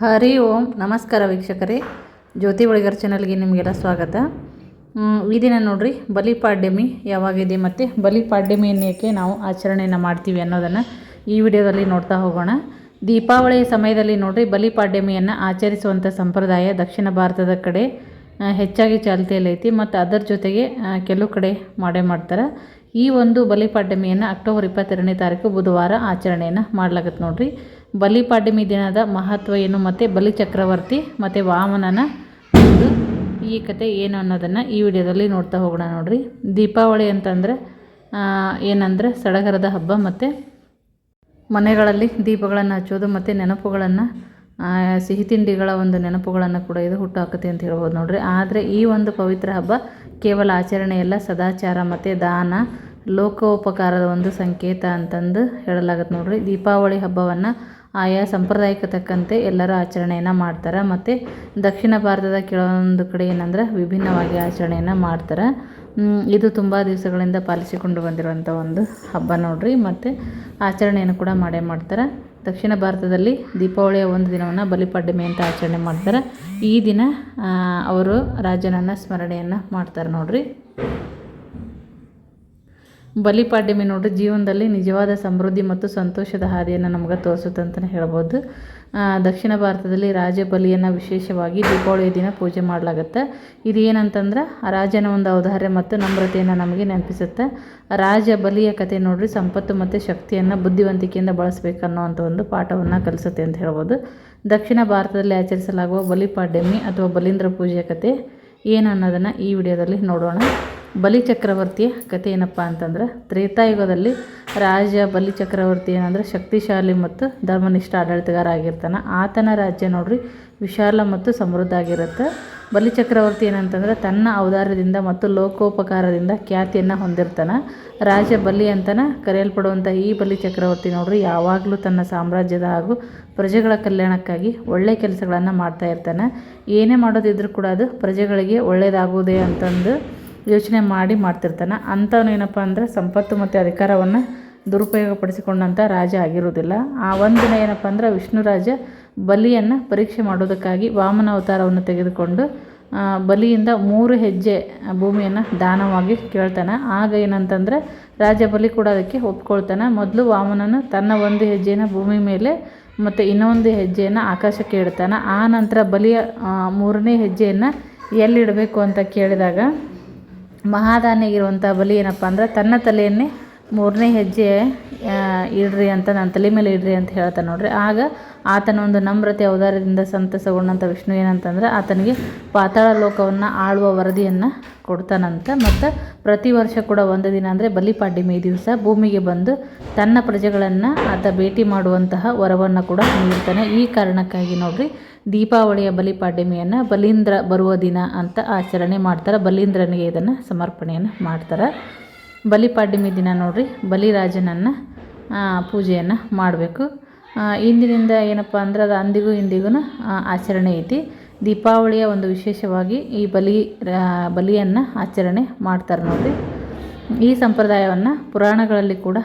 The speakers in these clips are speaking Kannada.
ಹರಿ ಓಂ, ನಮಸ್ಕಾರ ವೀಕ್ಷಕರೇ. ಜ್ಯೋತಿ ಒಳಗರ್ ಚಾನಲ್ಗೆ ನಿಮಗೆಲ್ಲ ಸ್ವಾಗತ. ಈ ದಿನ ನೋಡ್ರಿ, ಬಲಿಪಾಡ್ಯಮಿ, ಯಾವಾಗಿದೆ ಮತ್ತು ಬಲಿಪಾಡ್ಯಮಿಯನ್ನು ಏಕೆ ನಾವು ಆಚರಣೆಯನ್ನು ಮಾಡ್ತೀವಿ ಅನ್ನೋದನ್ನು ಈ ವಿಡಿಯೋದಲ್ಲಿ ನೋಡ್ತಾ ಹೋಗೋಣ. ದೀಪಾವಳಿಯ ಸಮಯದಲ್ಲಿ ನೋಡ್ರಿ, ಬಲಿಪಾಡ್ಯಮಿಯನ್ನು ಆಚರಿಸುವಂಥ ಸಂಪ್ರದಾಯ ದಕ್ಷಿಣ ಭಾರತದ ಕಡೆ ಹೆಚ್ಚಾಗಿ ಚಾಲ್ತಿಯಲ್ಲೈತಿ. ಮತ್ತು ಅದರ ಜೊತೆಗೆ ಕೆಲವು ಕಡೆ ಮಾಡೇ ಮಾಡ್ತಾರೆ. ಈ ಒಂದು ಬಲಿಪಾಡ್ಯಮಿಯನ್ನು ಅಕ್ಟೋಬರ್ ಇಪ್ಪತ್ತೆರಡನೇ ತಾರೀಕು ಬುಧವಾರ ಆಚರಣೆಯನ್ನು ಮಾಡ್ಲಾಗತ್ತೆ ನೋಡ್ರಿ. ಬಲಿಪಾಡ್ಯಮಿ ದಿನದ ಮಹತ್ವ ಏನು ಮತ್ತು ಬಲಿ ಚಕ್ರವರ್ತಿ ಮತ್ತು ವಾಮನನ ಒಂದು ಈ ಕತೆ ಏನು ಅನ್ನೋದನ್ನು ಈ ವಿಡಿಯೋದಲ್ಲಿ ನೋಡ್ತಾ ಹೋಗೋಣ ನೋಡ್ರಿ. ದೀಪಾವಳಿ ಅಂತಂದರೆ ಏನಂದರೆ ಸಡಗರದ ಹಬ್ಬ ಮತ್ತು ಮನೆಗಳಲ್ಲಿ ದೀಪಗಳನ್ನು ಹಚ್ಚೋದು ಮತ್ತು ನೆನಪುಗಳನ್ನು ಸಿಹಿ ತಿಂಡಿಗಳ ಒಂದು ನೆನಪುಗಳನ್ನು ಕೂಡ ಇದು ಹುಟ್ಟು ಹಾಕುತ್ತೆ ಅಂತ ಹೇಳ್ಬೋದು ನೋಡ್ರಿ. ಆದರೆ ಈ ಒಂದು ಪವಿತ್ರ ಹಬ್ಬ ಕೇವಲ ಆಚರಣೆಯಲ್ಲ ಸದಾಚಾರ ಮತ್ತು ದಾನ, ಲೋಕೋಪಕಾರದ ಒಂದು ಸಂಕೇತ ಅಂತಂದು ಹೇಳಲಾಗತ್ತೆ ನೋಡ್ರಿ. ದೀಪಾವಳಿ ಹಬ್ಬವನ್ನು ಆಯಾ ಸಂಪ್ರದಾಯಕ್ಕೆ ತಕ್ಕಂತೆ ಎಲ್ಲರೂ ಆಚರಣೆಯನ್ನು ಮಾಡ್ತಾರೆ. ಮತ್ತು ದಕ್ಷಿಣ ಭಾರತದ ಕೆಲವೊಂದು ಕಡೆ ಏನಂದ್ರೆ ವಿಭಿನ್ನವಾಗಿ ಆಚರಣೆಯನ್ನು ಮಾಡ್ತಾರೆ. ಇದು ತುಂಬ ದಿವಸಗಳಿಂದ ಪಾಲಿಸಿಕೊಂಡು ಬಂದಿರುವಂಥ ಒಂದು ಹಬ್ಬ ನೋಡ್ರಿ. ಮತ್ತು ಆಚರಣೆಯನ್ನು ಕೂಡ ಮಾಡೇ ಮಾಡ್ತಾರೆ. ದಕ್ಷಿಣ ಭಾರತದಲ್ಲಿ ದೀಪಾವಳಿಯ ಒಂದು ದಿನವನ್ನು ಬಲಿಪಾಡ್ಯಮಿ ಅಂತ ಆಚರಣೆ ಮಾಡ್ತಾರೆ. ಈ ದಿನ ಅವರು ರಾಜನನ್ನು ಸ್ಮರಣೆಯನ್ನು ಮಾಡ್ತಾರೆ ನೋಡ್ರಿ. ಬಲಿಪಾಡ್ಯಮಿ ನೋಡ್ರಿ, ಜೀವನದಲ್ಲಿ ನಿಜವಾದ ಸಮೃದ್ಧಿ ಮತ್ತು ಸಂತೋಷದ ಹಾದಿಯನ್ನು ನಮ್ಗೆ ತೋರಿಸುತ್ತೆ ಅಂತಲೇ ಹೇಳ್ಬೋದು ದಕ್ಷಿಣ ಭಾರತದಲ್ಲಿ ರಾಜ ಬಲಿಯನ್ನು ವಿಶೇಷವಾಗಿ ದೀಪಾವಳಿಯ ದಿನ ಪೂಜೆ ಮಾಡಲಾಗುತ್ತೆ. ಇದು ಏನಂತಂದ್ರೆ, ರಾಜನ ಒಂದು ಔದಾರ್ಯ ಮತ್ತು ನಮ್ರತೆಯನ್ನು ನಮಗೆ ನೆನಪಿಸುತ್ತೆ. ರಾಜ ಬಲಿಯ ಕತೆ ನೋಡ್ರಿ, ಸಂಪತ್ತು ಮತ್ತು ಶಕ್ತಿಯನ್ನು ಬುದ್ಧಿವಂತಿಕೆಯಿಂದ ಬಳಸಬೇಕನ್ನೋವಂಥ ಒಂದು ಪಾಠವನ್ನು ಕಲಿಸುತ್ತೆ ಅಂತ ಹೇಳ್ಬೋದು. ದಕ್ಷಿಣ ಭಾರತದಲ್ಲಿ ಆಚರಿಸಲಾಗುವ ಬಲಿಪಾಡ್ಯಮಿ ಅಥವಾ ಬಲೀಂದ್ರ ಪೂಜೆಯ ಕತೆ, ಏನು ಅನ್ನೋದನ್ನು ಈ ವಿಡಿಯೋದಲ್ಲಿ ನೋಡೋಣ. ಬಲಿ ಚಕ್ರವರ್ತಿಯ ಕಥೆ ಏನಪ್ಪ ಅಂತಂದ್ರೆ, ತ್ರೇತಾಯುಗದಲ್ಲಿ ರಾಜ ಬಲಿ ಚಕ್ರವರ್ತಿ ಏನಂದ್ರೆ ಶಕ್ತಿಶಾಲಿ ಮತ್ತು ಧರ್ಮನಿಷ್ಠ ಆಡಳಿತಗಾರ ಆಗಿರ್ತಾನೆ ಆತನ ರಾಜ್ಯ ನೋಡ್ರಿ ವಿಶಾಲ ಮತ್ತು ಸಮೃದ್ಧ ಆಗಿರುತ್ತೆ. ಬಲಿ ಚಕ್ರವರ್ತಿ ಏನಂತಂದ್ರೆ ತನ್ನ ಔದಾರ್ಯದಿಂದ ಮತ್ತು ಲೋಕೋಪಕಾರದಿಂದ ಖ್ಯಾತಿಯನ್ನು ಹೊಂದಿರ್ತಾನೆ. ರಾಜ ಬಲಿ ಅಂತಲೇ ಕರೆಯಲ್ಪಡುವಂಥ ಈ ಬಲಿ ಚಕ್ರವರ್ತಿ ನೋಡ್ರಿ ಯಾವಾಗಲೂ ತನ್ನ ಸಾಮ್ರಾಜ್ಯದ ಹಾಗೂ ಪ್ರಜೆಗಳ ಕಲ್ಯಾಣಕ್ಕಾಗಿ ಒಳ್ಳೆಯ ಕೆಲಸಗಳನ್ನು ಮಾಡ್ತಾ ಇರ್ತಾನೆ. ಏನೇ ಮಾಡೋದಿದ್ರೂ ಕೂಡ ಅದು ಪ್ರಜೆಗಳಿಗೆ ಒಳ್ಳೆಯದಾಗುವುದೇ ಅಂತಂದು ಯೋಚನೆ ಮಾಡಿ ಮಾಡ್ತಿರ್ತಾನೆ. ಅಂಥವನು ಏನಪ್ಪ ಅಂದರೆ ಸಂಪತ್ತು ಮತ್ತು ಅಧಿಕಾರವನ್ನು ದುರುಪಯೋಗಪಡಿಸಿಕೊಂಡಂಥ ರಾಜ ಆಗಿರುವುದಿಲ್ಲ. ಆ ಒಂದಿನ ಏನಪ್ಪ ಅಂದರೆ ವಿಷ್ಣು ರಾಜ ಬಲಿಯನ್ನು ಪರೀಕ್ಷೆ ಮಾಡೋದಕ್ಕಾಗಿ ವಾಮನ ಅವತಾರವನ್ನು ತೆಗೆದುಕೊಂಡು ಬಲಿಯಿಂದ ಮೂರು ಹೆಜ್ಜೆ ಭೂಮಿಯನ್ನು ದಾನವಾಗಿ ಕೇಳ್ತಾನೆ. ಆಗ ಏನಂತಂದರೆ ರಾಜ ಬಲಿ ಕೂಡ ಅದಕ್ಕೆ ಒಪ್ಕೊಳ್ತಾನೆ. ಮೊದಲು ವಾಮನನು ತನ್ನ ಒಂದು ಹೆಜ್ಜೆಯನ್ನು ಭೂಮಿ ಮೇಲೆ ಮತ್ತು ಇನ್ನೊಂದು ಹೆಜ್ಜೆಯನ್ನು ಆಕಾಶಕ್ಕೆ ಇಡ್ತಾನೆ. ಆ ನಂತರ ಬಲಿಯ ಮೂರನೇ ಹೆಜ್ಜೆಯನ್ನು ಎಲ್ಲಿಡಬೇಕು ಅಂತ ಕೇಳಿದಾಗ ಮಹಾದಾನಿಗಿರುವಂಥ ಬಲಿ ಏನಪ್ಪ ಅಂದ್ರೆ ತನ್ನ ತಲೆಯನ್ನೇ ಮೂರನೇ ಹೆಜ್ಜೆ ಇಡ್ರಿ ಅಂತ ನನ್ನ ತಲೆ ಮೇಲೆ ಇಡ್ರಿ ಅಂತ ಹೇಳ್ತಾನೆ ನೋಡ್ರಿ. ಆಗ ಆತನ ಒಂದು ನಮ್ರತೆ ಔದಾರ್ಯದಿಂದ ಸಂತಸಗೊಂಡಂಥ ವಿಷ್ಣು ಏನಂತಂದ್ರೆ ಆತನಿಗೆ ಪಾತಾಳ ಲೋಕವನ್ನು ಆಳುವ ವರದಿಯನ್ನು ಕೊಡ್ತಾನಂತ. ಮತ್ತು ಪ್ರತಿ ವರ್ಷ ಕೂಡ ಒಂದು ದಿನ ಅಂದರೆ ಬಲಿಪಾಡ್ಯಮಿ ದಿವಸ ಭೂಮಿಗೆ ಬಂದು ತನ್ನ ಪ್ರಜೆಗಳನ್ನು ಆತ ಭೇಟಿ ಮಾಡುವಂತಹ ವರವನ್ನು ಕೂಡ ನೀಡ್ತಾನೆ. ಈ ಕಾರಣಕ್ಕಾಗಿ ನೋಡ್ರಿ, ದೀಪಾವಳಿಯ ಬಲಿಪಾಡ್ಯಮಿಯನ್ನು ಬಲೀಂದ್ರ ಬರುವ ದಿನ ಅಂತ ಆಚರಣೆ ಮಾಡ್ತಾರೆ. ಬಲೀಂದ್ರನಿಗೆ ಇದನ್ನು ಸಮರ್ಪಣೆಯನ್ನು ಮಾಡ್ತಾರೆ. ಬಲಿಪಾಡ್ಯಮಿ ದಿನ ನೋಡಿರಿ. ಬಲಿರಾಜನನ್ನು ಪೂಜೆಯನ್ನು ಮಾಡಬೇಕು. ಇಂದಿನಿಂದ ಏನಪ್ಪ ಅಂದ್ರೆ ಅದು ಅಂದಿಗೂ ಇಂದಿಗೂ ಆಚರಣೆ ಐತಿ. ದೀಪಾವಳಿಯ ಒಂದು ವಿಶೇಷವಾಗಿ ಈ ಬಲಿ ಬಲಿಯನ್ನು ಆಚರಣೆ ಮಾಡ್ತಾರೆ ನೋಡಿರಿ. ಈ ಸಂಪ್ರದಾಯವನ್ನು ಪುರಾಣಗಳಲ್ಲಿ ಕೂಡ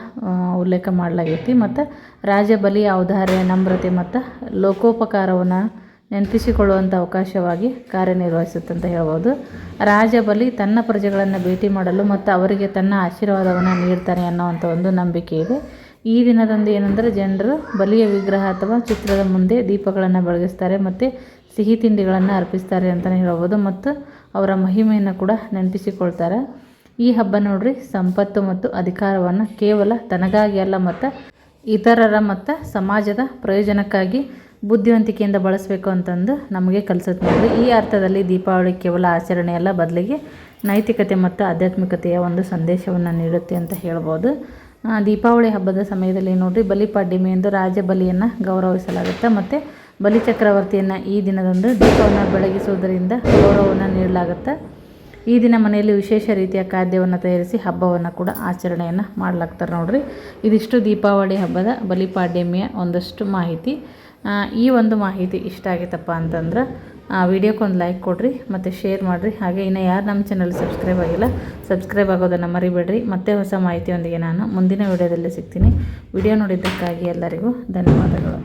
ಉಲ್ಲೇಖ ಮಾಡಲಾಗೈತಿ. ಮತ್ತು ರಾಜ ಬಲಿ ಔದಾರ್ಯ, ನಮ್ರತೆ ಮತ್ತು ಲೋಕೋಪಕಾರವನ್ನು ನೆನಪಿಸಿಕೊಳ್ಳುವಂಥ ಅವಕಾಶವಾಗಿ ಕಾರ್ಯನಿರ್ವಹಿಸುತ್ತೆ ಅಂತ ಹೇಳ್ಬೋದು. ರಾಜ ಬಲಿ ತನ್ನ ಪ್ರಜೆಗಳನ್ನು ಭೇಟಿ ಮಾಡಲು ಮತ್ತು ಅವರಿಗೆ ತನ್ನ ಆಶೀರ್ವಾದವನ್ನು ನೀಡ್ತಾನೆ ಅನ್ನೋವಂಥ ಒಂದು ನಂಬಿಕೆ ಇದೆ. ಈ ದಿನದಂದು ಏನಂದರೆ ಜನರು ಬಲಿಯ ವಿಗ್ರಹ ಅಥವಾ ಚಿತ್ರದ ಮುಂದೆ ದೀಪಗಳನ್ನು ಬೆಳಗಿಸ್ತಾರೆ ಮತ್ತು ಸಿಹಿ ತಿಂಡಿಗಳನ್ನು ಅರ್ಪಿಸ್ತಾರೆ ಅಂತಲೇ ಹೇಳ್ಬೋದು ಮತ್ತು ಅವರ ಮಹಿಮೆಯನ್ನು ಕೂಡ ನೆನಪಿಸಿಕೊಳ್ತಾರೆ. ಈ ಹಬ್ಬ ನೋಡ್ರಿ, ಸಂಪತ್ತು ಮತ್ತು ಅಧಿಕಾರವನ್ನು ಕೇವಲ ತನಗಾಗಿ ಅಲ್ಲ ಮತ್ತು ಇತರರ ಮತ್ತು ಸಮಾಜದ ಪ್ರಯೋಜನಕ್ಕಾಗಿ ಬುದ್ಧಿವಂತಿಕೆಯಿಂದ ಬಳಸಬೇಕು ಅಂತಂದು ನಮಗೆ ಕಲಿಸುತ್ತೆ ನೋಡಿ ಈ ಅರ್ಥದಲ್ಲಿ ದೀಪಾವಳಿ ಕೇವಲ ಆಚರಣೆಯಲ್ಲ ಬದಲಿಗೆ ನೈತಿಕತೆ ಮತ್ತು ಆಧ್ಯಾತ್ಮಿಕತೆಯ ಒಂದು ಸಂದೇಶವನ್ನು ನೀಡುತ್ತೆ ಅಂತ ಹೇಳ್ಬೋದು. ದೀಪಾವಳಿ ಹಬ್ಬದ ಸಮಯದಲ್ಲಿ ನೋಡಿರಿ ಬಲಿಪಾಡ್ಯಮಿ ಎಂದು ರಾಜ ಬಲಿಯನ್ನು ಗೌರವಿಸಲಾಗುತ್ತೆ. ಮತ್ತು ಬಲಿ ಚಕ್ರವರ್ತಿಯನ್ನು ಈ ದಿನದಂದು ದೀಪವನ್ನು ಬೆಳಗಿಸುವುದರಿಂದ ಗೌರವವನ್ನು ನೀಡಲಾಗುತ್ತೆ. ಈ ದಿನ ಮನೆಯಲ್ಲಿ ವಿಶೇಷ ರೀತಿಯ ಖಾದ್ಯವನ್ನು ತಯಾರಿಸಿ ಹಬ್ಬವನ್ನು ಕೂಡ ಆಚರಣೆಯನ್ನು ಮಾಡ್ಲಾಗ್ತಾರೆ ನೋಡಿರಿ. ಇದಿಷ್ಟು ದೀಪಾವಳಿ ಹಬ್ಬದ ಬಲಿಪಾಡ್ಯಮಿಯ ಒಂದಷ್ಟು ಮಾಹಿತಿ. ಈ ಒಂದು ಮಾಹಿತಿ ಇಷ್ಟ ಆಗಿತ್ತಪ್ಪ ಅಂತಂದ್ರೆ ವಿಡಿಯೋಕ್ಕೆ ಒಂದು ಲೈಕ್ ಕೊಡ್ರಿ, ಮತ್ತು ಶೇರ್ ಮಾಡಿರಿ. ಹಾಗೆ ಇನ್ನು ಯಾರು ನಮ್ಮ ಚಾನಲ್ ಸಬ್ಸ್ಕ್ರೈಬ್ ಆಗಿಲ್ಲ ಸಬ್ಸ್ಕ್ರೈಬ್ ಆಗೋದನ್ನು ಮರಿಬೇಡ್ರಿ. ಮತ್ತೆ ಹೊಸ ಮಾಹಿತಿಯೊಂದಿಗೆ ನಾನು ಮುಂದಿನ ವಿಡಿಯೋದಲ್ಲಿ ಸಿಗ್ತೀನಿ. ವಿಡಿಯೋ ನೋಡಿದ್ದಕ್ಕಾಗಿ ಎಲ್ಲರಿಗೂ ಧನ್ಯವಾದಗಳು.